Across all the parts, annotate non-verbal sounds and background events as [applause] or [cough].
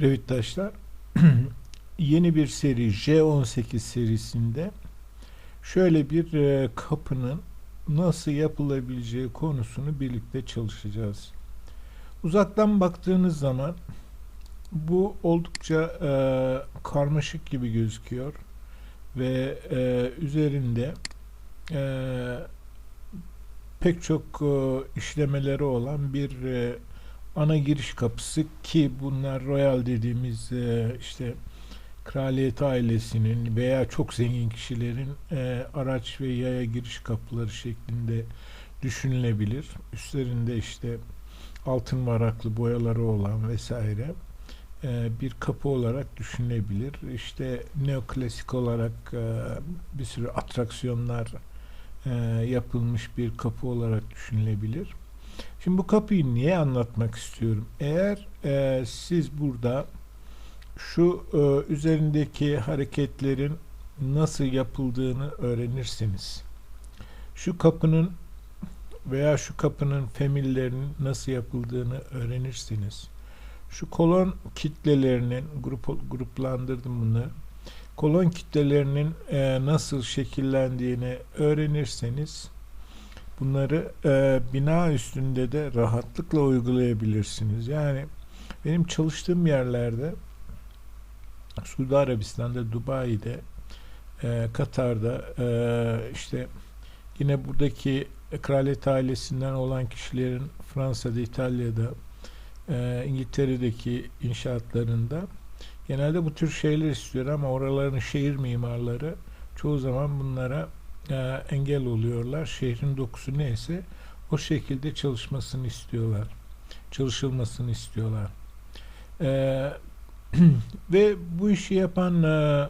Revittaşlar [clears throat] yeni bir seri J18 serisinde şöyle bir e, kapının nasıl yapılabileceği konusunu birlikte çalışacağız. Uzaktan baktığınız zaman bu oldukça e, karmaşık gibi gözüküyor ve e, üzerinde e, pek çok e, işlemeleri olan bir e, ana giriş kapısı ki bunlar royal dediğimiz e, işte kraliyet ailesinin veya çok zengin kişilerin e, araç ve yaya giriş kapıları şeklinde düşünülebilir. Üstlerinde işte altın varaklı boyaları olan vesaire e, bir kapı olarak düşünülebilir. İşte neoklasik olarak e, bir sürü atraksiyonlar e, yapılmış bir kapı olarak düşünülebilir. Şimdi bu kapıyı niye anlatmak istiyorum? Eğer e, siz burada şu e, üzerindeki hareketlerin nasıl yapıldığını öğrenirseniz, şu kapının veya şu kapının femillerinin nasıl yapıldığını öğrenirsiniz. Şu kolon kitlelerinin grup gruplandırdım bunu. Kolon kitlelerinin e, nasıl şekillendiğini öğrenirseniz bunları e, bina üstünde de rahatlıkla uygulayabilirsiniz. Yani benim çalıştığım yerlerde Suudi Arabistan'da, Dubai'de, e, Katar'da e, işte yine buradaki kraliyet ailesinden olan kişilerin Fransa'da, İtalya'da, e, İngiltere'deki inşaatlarında genelde bu tür şeyler istiyor ama oraların şehir mimarları çoğu zaman bunlara e, engel oluyorlar. Şehrin dokusu neyse o şekilde çalışmasını istiyorlar. Çalışılmasını istiyorlar. E, [clears throat] ve bu işi yapan e,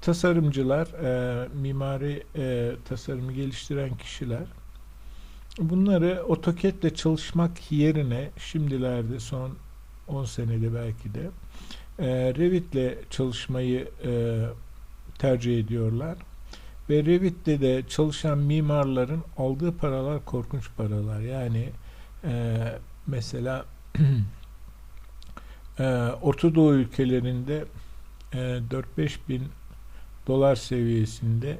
tasarımcılar, e, mimari e, tasarımı geliştiren kişiler bunları ile çalışmak yerine şimdilerde son 10 senede belki de e, Revit ile çalışmayı e, tercih ediyorlar. Ve Revit'te de çalışan mimarların aldığı paralar korkunç paralar. Yani e, mesela [clears throat] e, Orta Doğu ülkelerinde e, 4-5 bin dolar seviyesinde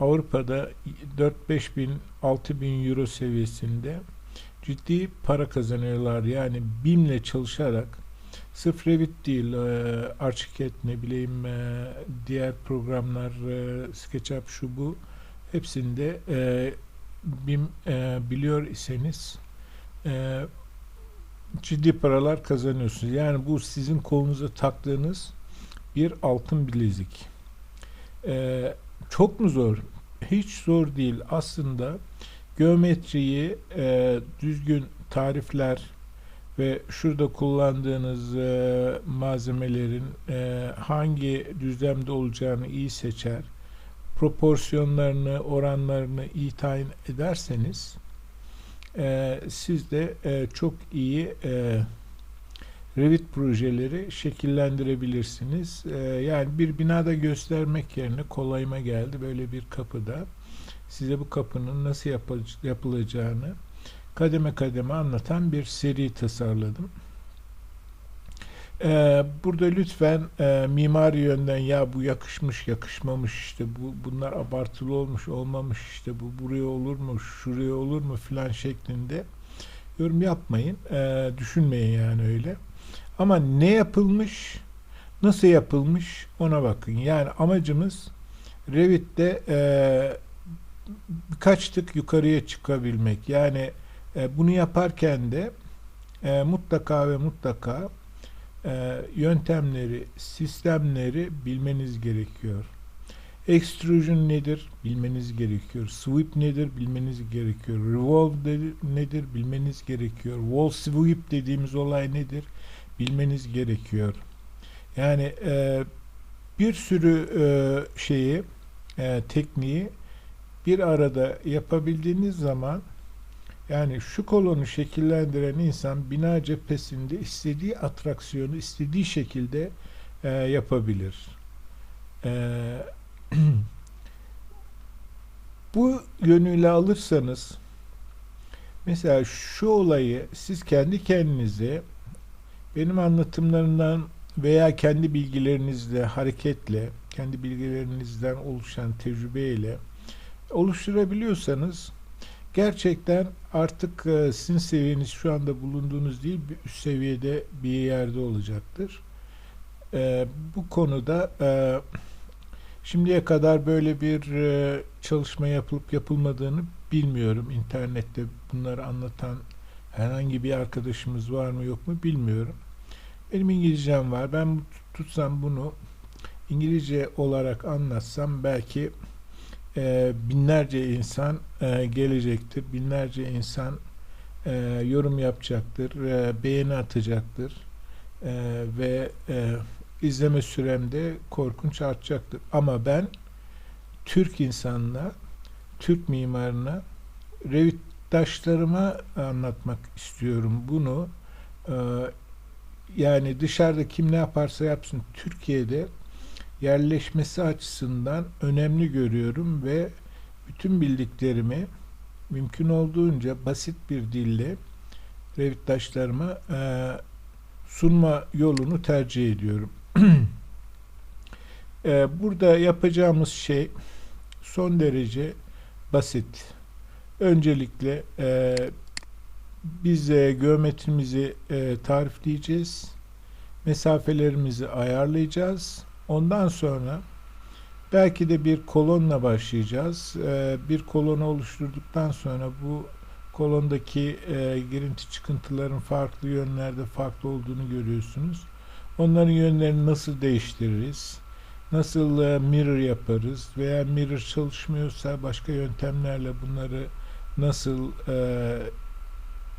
Avrupa'da 4-5 bin 6 bin euro seviyesinde ciddi para kazanıyorlar. Yani BİM'le çalışarak sırf Revit değil, e, Archicad ne bileyim e, diğer programlar e, SketchUp şu bu hepsinde e, BİM e, biliyor iseniz e, ciddi paralar kazanıyorsunuz. Yani bu sizin kolunuza taktığınız bir altın bilezik. E, çok mu zor? Hiç zor değil. Aslında geometriyi e, düzgün tarifler ve şurada kullandığınız e, malzemelerin e, hangi düzlemde olacağını iyi seçer, proporsiyonlarını, oranlarını iyi tayin ederseniz e, siz de e, çok iyi e, Revit projeleri şekillendirebilirsiniz. E, yani bir binada göstermek yerine kolayıma geldi böyle bir kapıda size bu kapının nasıl yapılacağını kademe kademe anlatan bir seri tasarladım. Ee, burada lütfen e, mimari yönden ya bu yakışmış yakışmamış işte bu bunlar abartılı olmuş olmamış işte bu buraya olur mu şuraya olur mu filan şeklinde yorum yapmayın. E, düşünmeyin yani öyle. Ama ne yapılmış nasıl yapılmış ona bakın. Yani amacımız Revit'te e, birkaç tık yukarıya çıkabilmek. Yani e, bunu yaparken de e, mutlaka ve mutlaka e, yöntemleri, sistemleri bilmeniz gerekiyor. Extrusion nedir? Bilmeniz gerekiyor. Sweep nedir? Bilmeniz gerekiyor. Revolve nedir? Bilmeniz gerekiyor. Wall sweep dediğimiz olay nedir? Bilmeniz gerekiyor. Yani e, bir sürü e, şeyi, e, tekniği bir arada yapabildiğiniz zaman yani şu kolonu şekillendiren insan bina cephesinde istediği atraksiyonu istediği şekilde e, yapabilir. E, [clears throat] bu yönüyle alırsanız mesela şu olayı siz kendi kendinize benim anlatımlarımdan veya kendi bilgilerinizle hareketle, kendi bilgilerinizden oluşan tecrübeyle oluşturabiliyorsanız gerçekten artık e, sizin seviyeniz şu anda bulunduğunuz değil bir üst seviyede bir yerde olacaktır. E, bu konuda e, şimdiye kadar böyle bir e, çalışma yapılıp yapılmadığını bilmiyorum. İnternette bunları anlatan herhangi bir arkadaşımız var mı yok mu bilmiyorum. Benim İngilizcem var. Ben tutsam bunu İngilizce olarak anlatsam belki e, binlerce insan e, gelecektir. Binlerce insan e, yorum yapacaktır, e, beğeni atacaktır e, ve e, izleme süremde korkunç artacaktır. Ama ben Türk insanına, Türk mimarına, Revitdaşlarıma anlatmak istiyorum bunu. E, yani dışarıda kim ne yaparsa yapsın Türkiye'de yerleşmesi açısından önemli görüyorum ve bütün bildiklerimi mümkün olduğunca basit bir dille revitdaşlarıma e, sunma yolunu tercih ediyorum. [clears throat] e, burada yapacağımız şey son derece basit. Öncelikle e, biz e, geometrimizi e, tarifleyeceğiz. Mesafelerimizi ayarlayacağız Ondan sonra belki de bir kolonla başlayacağız. Ee, bir kolonu oluşturduktan sonra bu kolondaki e, girinti çıkıntıların farklı yönlerde farklı olduğunu görüyorsunuz. Onların yönlerini nasıl değiştiririz? Nasıl e, mirror yaparız? Veya mirror çalışmıyorsa başka yöntemlerle bunları nasıl e,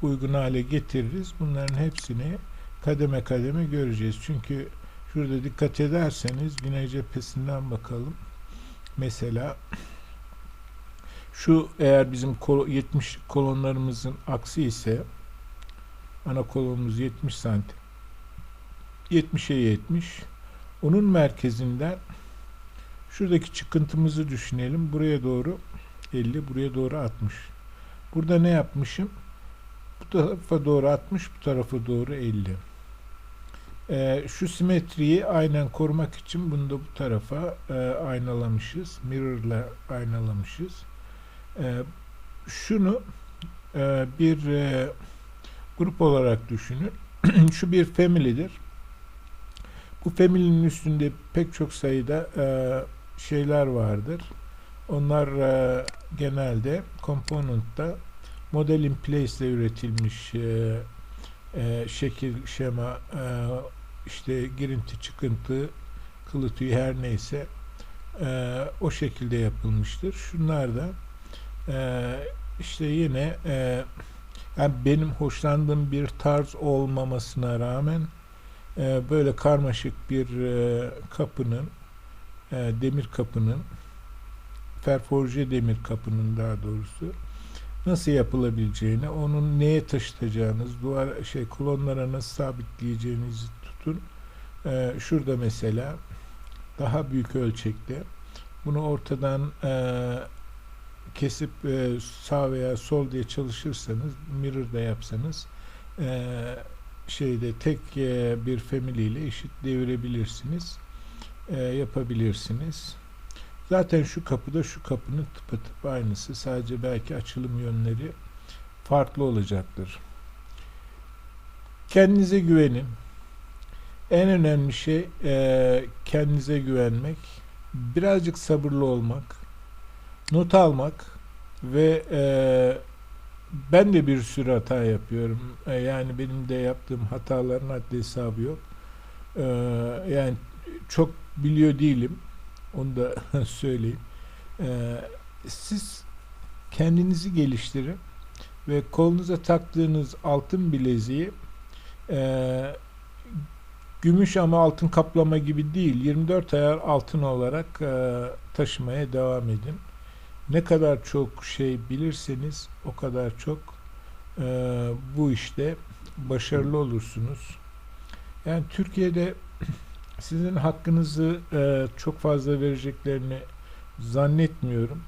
uygun hale getiririz? Bunların hepsini kademe kademe göreceğiz. Çünkü Şurada dikkat ederseniz güney cephesinden bakalım. Mesela şu eğer bizim 70 kolonlarımızın aksi ise ana kolonumuz 70 santim 70'e 70 onun merkezinden şuradaki çıkıntımızı düşünelim. Buraya doğru 50, buraya doğru 60. Burada ne yapmışım? Bu tarafa doğru 60, bu tarafa doğru 50. E, şu simetriyi aynen korumak için bunu da bu tarafa e, aynalamışız. Mirror'la aynalamışız. E, şunu e, bir e, grup olarak düşünün. [clears throat] şu bir family'dir. Bu family'nin üstünde pek çok sayıda e, şeyler vardır. Onlar e, genelde component'ta model in place ile üretilmiş e, e, şekil, şema, e, işte girinti, çıkıntı, kılı her neyse e, o şekilde yapılmıştır. Şunlar da e, işte yine e, yani benim hoşlandığım bir tarz olmamasına rağmen e, böyle karmaşık bir e, kapının e, demir kapının ferforje demir kapının daha doğrusu nasıl yapılabileceğini, onun neye taşıtacağınız, duvar şey kolonlara nasıl sabitleyeceğinizi tutun. Ee, şurada mesela daha büyük ölçekte bunu ortadan e, kesip e, sağ veya sol diye çalışırsanız, mirror da yapsanız e, şeyde tek e, bir family ile eşit devirebilirsiniz. E, yapabilirsiniz. Zaten şu kapıda şu kapının tıpatıp aynısı. Sadece belki açılım yönleri farklı olacaktır. Kendinize güvenin. En önemli şey e, kendinize güvenmek. Birazcık sabırlı olmak. Not almak ve e, ben de bir sürü hata yapıyorum. E, yani benim de yaptığım hataların haddi hesabı yok. E, yani çok biliyor değilim onu da [laughs] söyleyeyim. Ee, siz kendinizi geliştirin ve kolunuza taktığınız altın bileziği e, gümüş ama altın kaplama gibi değil 24 ayar altın olarak e, taşımaya devam edin. Ne kadar çok şey bilirseniz o kadar çok e, bu işte başarılı olursunuz. Yani Türkiye'de sizin hakkınızı e, çok fazla vereceklerini zannetmiyorum.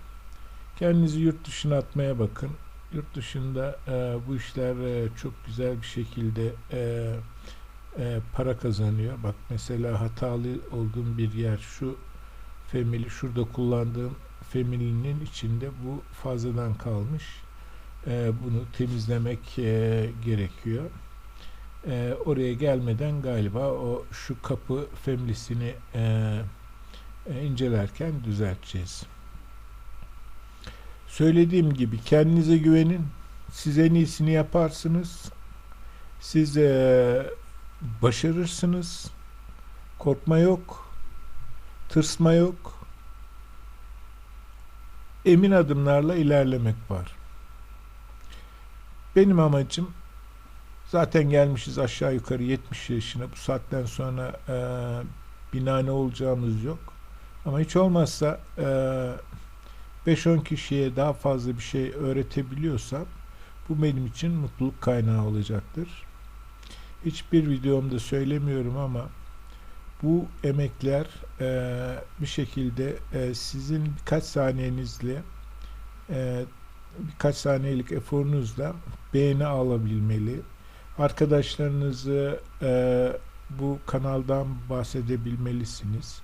Kendinizi yurt dışına atmaya bakın. Yurt dışında e, bu işler e, çok güzel bir şekilde e, e, para kazanıyor. Bak mesela hatalı olduğum bir yer şu family şurada kullandığım family'nin içinde bu fazladan kalmış. E, bunu temizlemek e, gerekiyor. E, oraya gelmeden galiba o şu kapı family'sini e, e, incelerken düzelteceğiz. Söylediğim gibi kendinize güvenin. Siz en iyisini yaparsınız. Siz e, başarırsınız. Korkma yok. Tırsma yok. Emin adımlarla ilerlemek var. Benim amacım zaten gelmişiz aşağı yukarı 70 yaşına. Bu saatten sonra e, binane olacağımız yok. Ama hiç olmazsa e, 5-10 kişiye daha fazla bir şey öğretebiliyorsam bu benim için mutluluk kaynağı olacaktır. Hiçbir videomda söylemiyorum ama bu emekler e, bir şekilde e, sizin birkaç saniyenizle e, birkaç saniyelik eforunuzla beğeni alabilmeli. Arkadaşlarınızı e, bu kanaldan bahsedebilmelisiniz.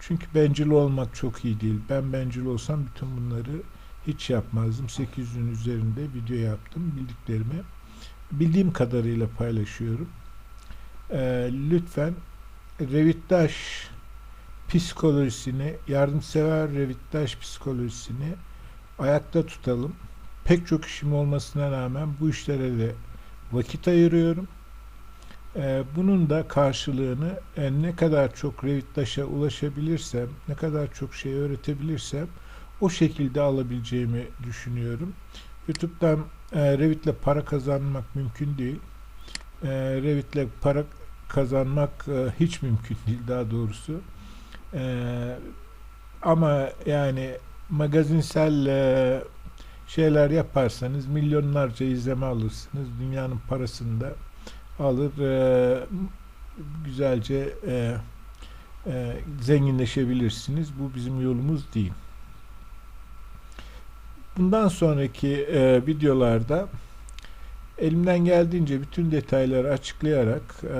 Çünkü bencil olmak çok iyi değil. Ben bencil olsam bütün bunları hiç yapmazdım. 800'ün üzerinde video yaptım. Bildiklerimi bildiğim kadarıyla paylaşıyorum. Ee, lütfen Revittaş psikolojisini, yardımsever Revittaş psikolojisini ayakta tutalım. Pek çok işim olmasına rağmen bu işlere de vakit ayırıyorum. Ee, bunun da karşılığını e, ne kadar çok Revittaş'a ulaşabilirsem, ne kadar çok şey öğretebilirsem o şekilde alabileceğimi düşünüyorum. YouTube'dan e, Revit'le para kazanmak mümkün değil. E, Revit'le para kazanmak hiç mümkün değil daha doğrusu. Ama yani magazinsel e, şeyler yaparsanız milyonlarca izleme alırsınız. Dünyanın parasını da alır e, güzelce e, e, zenginleşebilirsiniz. Bu bizim yolumuz değil. Bundan sonraki e, videolarda elimden geldiğince bütün detayları açıklayarak e,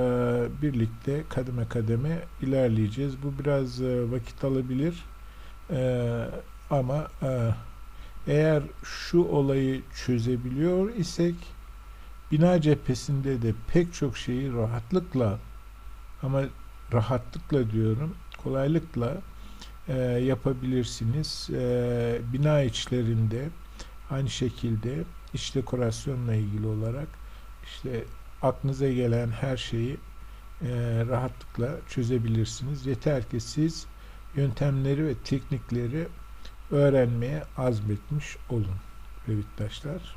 birlikte kademe kademe ilerleyeceğiz. Bu biraz e, vakit alabilir e, ama e, eğer şu olayı çözebiliyor isek bina cephesinde de pek çok şeyi rahatlıkla ama rahatlıkla diyorum kolaylıkla e, yapabilirsiniz. E, bina içlerinde aynı şekilde iç dekorasyonla ilgili olarak işte aklınıza gelen her şeyi e, rahatlıkla çözebilirsiniz. Yeter ki siz yöntemleri ve teknikleri öğrenmeye azmetmiş olun Revittaşlar.